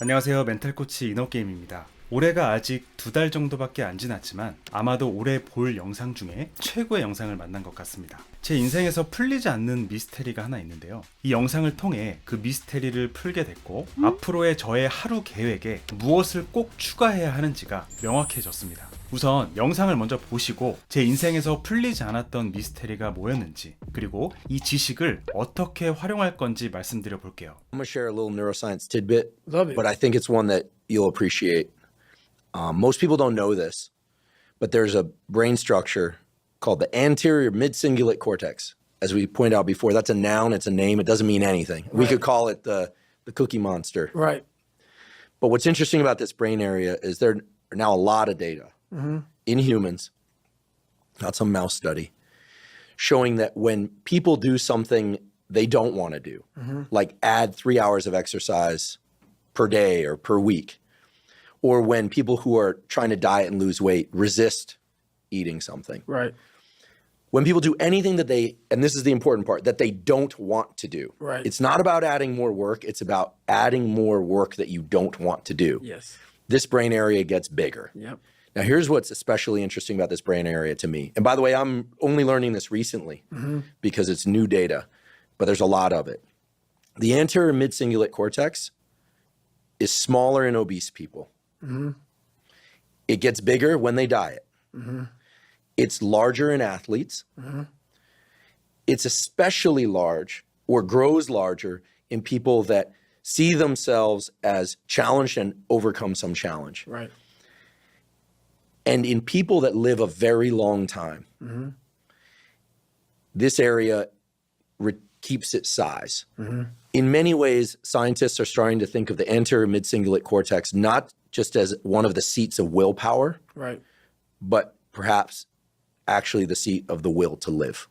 안녕하세요. 멘탈 코치 이너게임입니다. 올해가 아직 두 달 정도밖에 안 지났지만 아마도 올해 볼 영상 중에 최고의 영상을 만난 것 같습니다. 제 인생에서 풀리지 않는 미스테리가 하나 있는데요. 이 영상을 통해 그 미스테리를 풀게 됐고 앞으로의 저의 하루 계획에 무엇을 꼭 추가해야 하는지가 명확해졌습니다. 우선 영상을 먼저 보시고 제 인생에서 풀리지 않았던 미스테리가 뭐였는지 그리고 이 지식을 어떻게 활용할 건지 말씀드려 볼게요. I'm gonna share a little neuroscience tidbit, Love it. but I think it's one that you'll appreciate. Um, most people don't know this, but there's a brain structure called the anterior mid-cingulate cortex. As we pointed out before, that's a noun, it's a name, it doesn't mean anything. We could call it the the cookie monster. Right. But what's interesting about this brain area is there are now a lot of data in humans, not some mouse study, showing that when people do something they don't want to do, like add three hours of exercise per day or per week, or when people who are trying to diet and lose weight resist eating something, Right. when people do anything that they, and this is the important part, that they don't want to do. Right. It's not about adding more work, it's about adding more work that you don't want to do. Yes. This brain area gets bigger. Yep. Now, here's what's especially interesting about this brain area to me. And by the way, I'm only learning this recently mm-hmm. because it's new data, but there's a lot of it. The anterior mid cingulate cortex is smaller in obese people. Mm-hmm. It gets bigger when they diet. Mm-hmm. It's larger in athletes. Mm-hmm. It's especially large or grows larger in people that see themselves as challenged and overcome some challenge Right. and in people that live a very long time, this area re- keeps its size. In many ways, scientists are starting to think of the anterior mid-cingulate cortex not just as one of the seats of willpower, Right. but perhaps actually the seat of the will to live.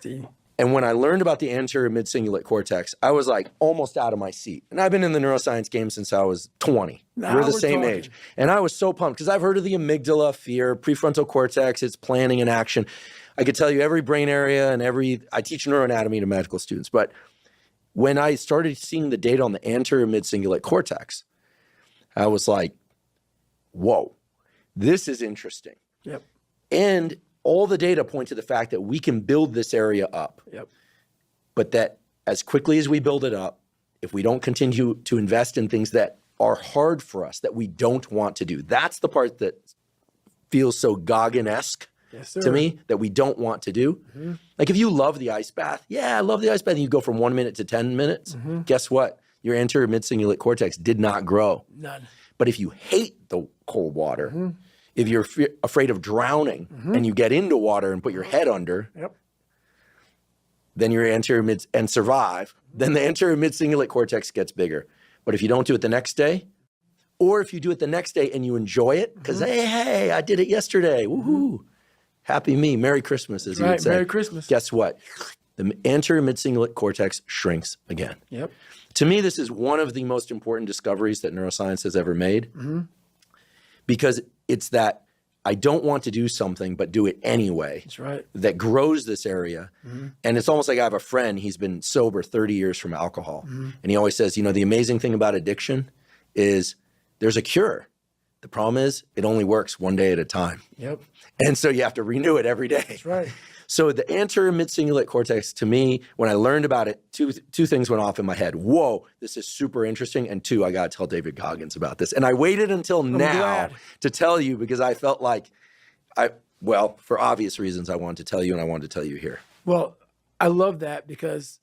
See. And when I learned about the anterior mid-cingulate cortex, I was like almost out of my seat. And I've been in the neuroscience game since I was 20. Now we're the we're same talking. age. And I was so pumped because I've heard of the amygdala, fear, prefrontal cortex, it's planning and action. I could tell you every brain area and every, I teach neuroanatomy to medical students. But when I started seeing the data on the anterior mid-cingulate cortex, I was like, whoa, this is interesting. Yep. And all the data point to the fact that we can build this area up Yep. but that as quickly as we build it up, if we don't continue to invest in things that are hard for us, that we don't want to do, that's the part that feels so Goggin esque Yes, to me that we don't want to do. Mm-hmm. Like if you love the ice bath, yeah, I love the ice bath, and you go from one minute to 10 minutes, mm-hmm. guess what? Your anterior mid cingulate cortex did not grow. None. But if you hate the cold water, mm-hmm. if you're fe- afraid of drowning mm-hmm. and you get into water and put your head under, Yep. then your anterior mid and survive, then the anterior mid cingulate cortex gets bigger. But if you don't do it the next day, or if you do it the next day and you enjoy it, because mm-hmm. hey, hey, I did it yesterday, woohoo, happy me, Merry Christmas, as you Right. would say. Merry Christmas. Guess what? The anterior mid cingulate cortex shrinks again. Yep. To me, this is one of the most important discoveries that neuroscience has ever made mm-hmm. because it's that I don't want to do something, but do it anyway That's right. that grows this area. Mm-hmm. And it's almost like I have a friend, he's been sober 30 years from alcohol. Mm-hmm. And he always says, you know, the amazing thing about addiction is there's a cure. The problem is it only works one day at a time. Yep. And so you have to renew it every day. That's right. So the anterior mid-cingulate cortex, to me, when I learned about it, two two things went off in my head. Whoa, this is super interesting. And two, I got to tell David Goggins about this. And I waited until now glad. to tell you because I felt like I, well, for obvious reasons, I wanted to tell you, and I wanted to tell you here. Well, I love that because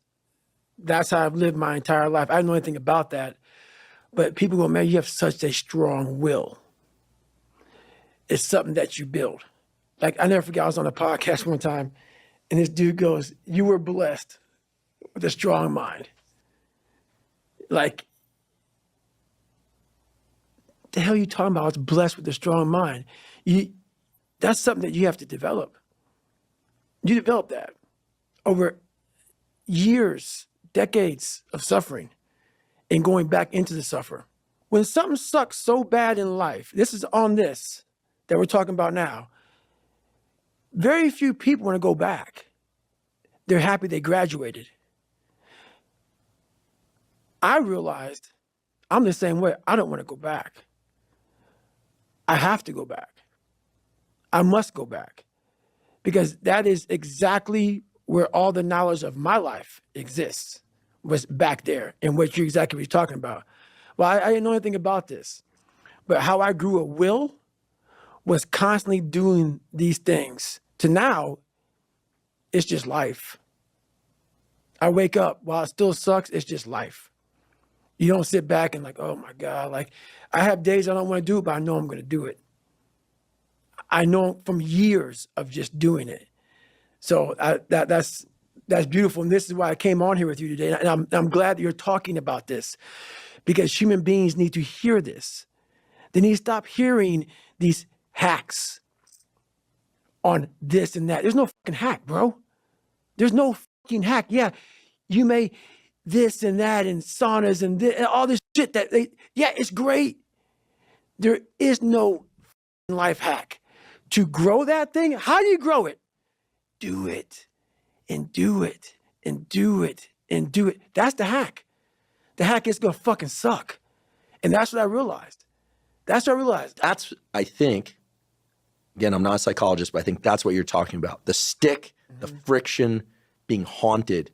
that's how I've lived my entire life. I don't know anything about that. But people go, man, you have such a strong will. It's something that you build. Like I never forget, I was on a podcast one time, and this dude goes, You were blessed with a strong mind. Like, the hell you talking about? I was blessed with a strong mind. You that's something that you have to develop. You develop that over years, decades of suffering and going back into the suffer. When something sucks so bad in life, this is on this that we're talking about now. Very few people want to go back. They're happy they graduated. I realized I'm the same way. I don't want to go back. I have to go back. I must go back because that is exactly where all the knowledge of my life exists was back there and what you exactly talking about. Well, I, I didn't know anything about this, but how I grew a will was constantly doing these things to now it's just life. I wake up while it still sucks, it's just life. You don't sit back and like, oh my God, like I have days I don't want to do it, but I know I'm gonna do it. I know from years of just doing it. So I, that that's that's beautiful, and this is why I came on here with you today. And I'm I'm glad that you're talking about this because human beings need to hear this. They need to stop hearing these hacks on this and that. There's no fucking hack, bro. There's no fucking hack. Yeah, you may this and that and saunas and, thi- and all this shit that they. Yeah, it's great. There is no life hack to grow that thing. How do you grow it? Do it and do it and do it and do it. That's the hack. The hack is gonna fucking suck, and that's what I realized. That's what I realized. That's, I think, again, I'm not a psychologist, but I think that's what you're talking about. The stick, the friction, being haunted.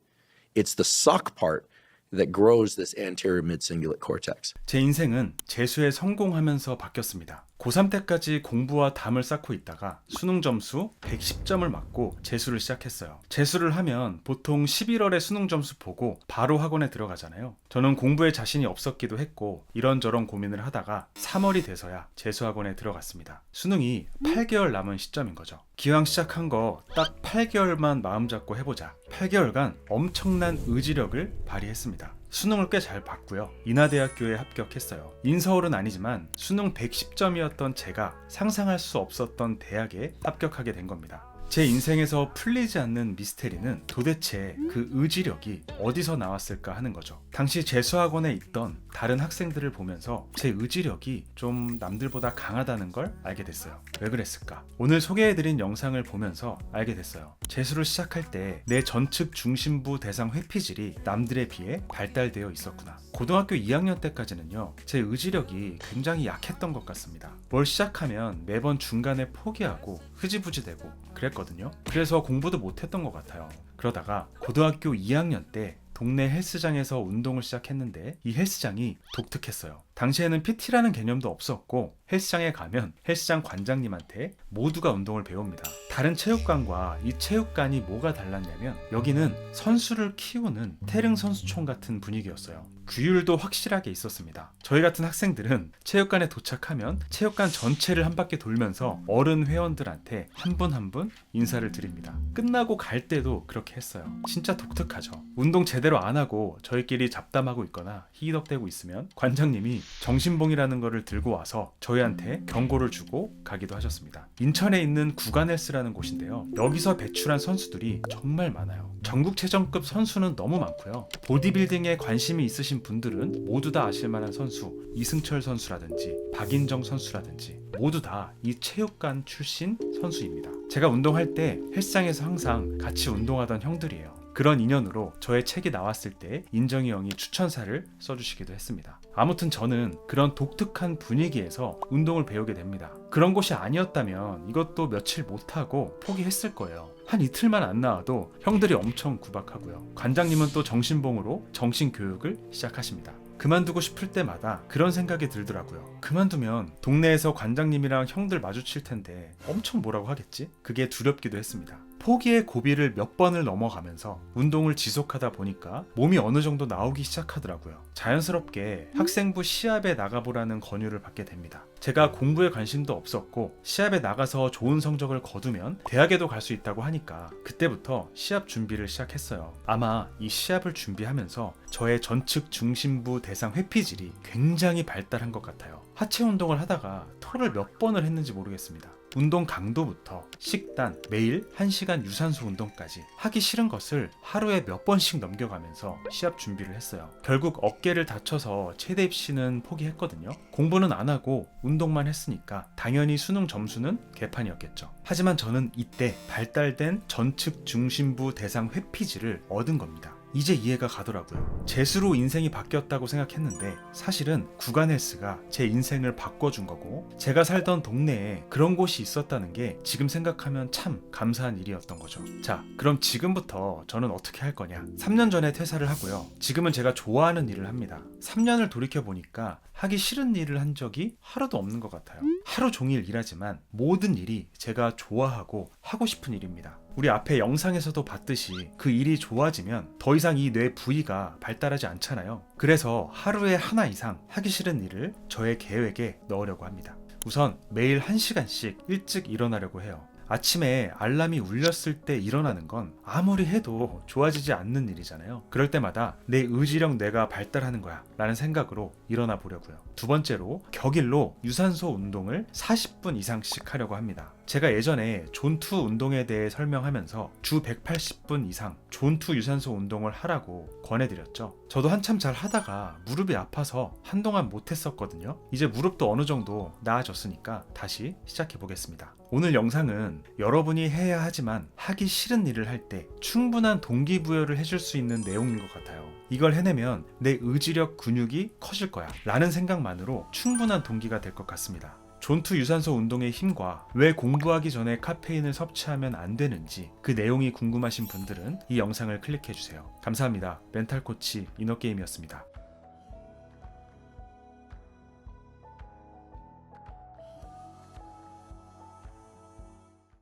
It's the suck part that grows this anterior mid cingulate cortex. 제 인생은 재수에 성공하면서 바뀌었습니다. 고3 때까지 공부와 담을 쌓고 있다가 수능 점수 110점을 맞고 재수를 시작했어요. 재수를 하면 보통 11월에 수능 점수 보고 바로 학원에 들어가잖아요. 저는 공부에 자신이 없었기도 했고 이런저런 고민을 하다가 3월이 돼서야 재수학원에 들어갔습니다. 수능이 8개월 남은 시점인 거죠. 기왕 시작한 거 딱 8개월만 마음 잡고 해보자. 8개월간 엄청난 의지력을 발휘했습니다. 수능을 꽤 잘 봤고요. 인하대학교에 합격했어요. 인서울은 아니지만 수능 110점이었던 제가 상상할 수 없었던 대학에 합격하게 된 겁니다. 제 인생에서 풀리지 않는 미스테리는 도대체 그 의지력이 어디서 나왔을까 하는 거죠. 당시 재수학원에 있던 다른 학생들을 보면서 제 의지력이 좀 남들보다 강하다는 걸 알게 됐어요. 왜 그랬을까? 오늘 소개해드린 영상을 보면서 알게 됐어요. 재수를 시작할 때 내 전측 중심부 대상 회피질이 남들에 비해 발달되어 있었구나. 고등학교 2학년 때까지는요, 제 의지력이 굉장히 약했던 것 같습니다. 뭘 시작하면 매번 중간에 포기하고 흐지부지되고 그랬거든요. 그래서 공부도 못했던 것 같아요. 그러다가 고등학교 2학년 때 동네 헬스장에서 운동을 시작했는데 이 헬스장이 독특했어요. 당시에는 PT라는 개념도 없었고 헬스장에 가면 헬스장 관장님한테 모두가 운동을 배웁니다. 다른 체육관과 이 체육관이 뭐가 달랐냐면 여기는 선수를 키우는 태릉 선수촌 같은 분위기였어요. 규율도 확실하게 있었습니다. 저희 같은 학생들은 체육관에 도착하면 체육관 전체를 한 바퀴 돌면서 어른 회원들한테 한 분 한 분 인사를 드립니다. 끝나고 갈 때도 그렇게 했어요. 진짜 독특하죠. 운동 제대로 안 하고 저희끼리 잡담하고 있거나 희덕대고 있으면 관장님이 정신봉이라는 거를 들고 와서 저희한테 경고를 주고 가기도 하셨습니다. 인천에 있는 구간헬스라는 곳인데요. 여기서 배출한 선수들이 정말 많아요. 전국체전급 선수는 너무 많고요. 보디빌딩에 관심이 있으신 분들은 모두 다 아실 만한 선수 이승철 선수라든지 박인정 선수라든지 모두 다 이 체육관 출신 선수입니다. 제가 운동할 때 헬스장에서 항상 같이 운동하던 형들이에요. 그런 인연으로 저의 책이 나왔을 때 인정이 형이 추천사를 써주시기도 했습니다. 아무튼 저는 그런 독특한 분위기에서 운동을 배우게 됩니다. 그런 곳이 아니었다면 이것도 며칠 못하고 포기했을 거예요. 한 이틀만 안 나와도 형들이 엄청 구박하고요. 관장님은 또 정신봉으로 정신교육을 시작하십니다. 그만두고 싶을 때마다 그런 생각이 들더라고요. 그만두면 동네에서 관장님이랑 형들 마주칠 텐데 엄청 뭐라고 하겠지? 그게 두렵기도 했습니다. 포기의 고비를 몇 번을 넘어가면서 운동을 지속하다 보니까 몸이 어느 정도 나오기 시작하더라고요. 자연스럽게 학생부 시합에 나가보라는 권유를 받게 됩니다. 제가 공부에 관심도 없었고 시합에 나가서 좋은 성적을 거두면 대학에도 갈 수 있다고 하니까 그때부터 시합 준비를 시작했어요. 아마 이 시합을 준비하면서 저의 전측 중심부 대상 회피질이 굉장히 발달한 것 같아요. 하체 운동을 하다가 토를 몇 번을 했는지 모르겠습니다. 운동 강도부터 식단, 매일 1시간 유산소 운동까지 하기 싫은 것을 하루에 몇 번씩 넘겨가면서 시합 준비를 했어요. 결국 어깨를 다쳐서 체대 입시는 포기했거든요. 공부는 안 하고 운동만 했으니까 당연히 수능 점수는 개판이었겠죠. 하지만 저는 이때 발달된 전측 중심부 대상 회피질을 얻은 겁니다. 이제 이해가 가더라고요. 재수로 인생이 바뀌었다고 생각했는데 사실은 구간 헬스가 제 인생을 바꿔준 거고 제가 살던 동네에 그런 곳이 있었다는 게 지금 생각하면 참 감사한 일이었던 거죠. 자, 그럼 지금부터 저는 어떻게 할 거냐? 3년 전에 퇴사를 하고요. 지금은 제가 좋아하는 일을 합니다. 3년을 돌이켜 보니까 하기 싫은 일을 한 적이 하루도 없는 것 같아요. 하루 종일 일하지만 모든 일이 제가 좋아하고 하고 싶은 일입니다. 우리 앞에 영상에서도 봤듯이 그 일이 좋아지면 더 이상 이 뇌 부위가 발달하지 않잖아요. 그래서 하루에 하나 이상 하기 싫은 일을 저의 계획에 넣으려고 합니다. 우선 매일 1시간씩 일찍 일어나려고 해요. 아침에 알람이 울렸을 때 일어나는 건 아무리 해도 좋아지지 않는 일이잖아요. 그럴 때마다 내 의지력 뇌가 발달하는 거야 라는 생각으로 일어나 보려고요. 두 번째로 격일로 유산소 운동을 40분 이상씩 하려고 합니다. 제가 예전에 존투 운동에 대해 설명하면서 주 180분 이상 존투 유산소 운동을 하라고 권해드렸죠. 저도 한참 잘 하다가 무릎이 아파서 한동안 못했었거든요. 이제 무릎도 어느 정도 나아졌으니까 다시 시작해 보겠습니다. 오늘 영상은 여러분이 해야 하지만 하기 싫은 일을 할 때 충분한 동기부여를 해줄 수 있는 내용인 것 같아요. 이걸 해내면 내 의지력 근육이 커질 거야. 라는 생각만으로 충분한 동기가 될 것 같습니다. 존투 유산소 운동의 힘과 왜 공부하기 전에 카페인을 섭취하면 안 되는지 그 내용이 궁금하신 분들은 이 영상을 클릭해 주세요. 감사합니다. 멘탈 코치 이너게임이었습니다.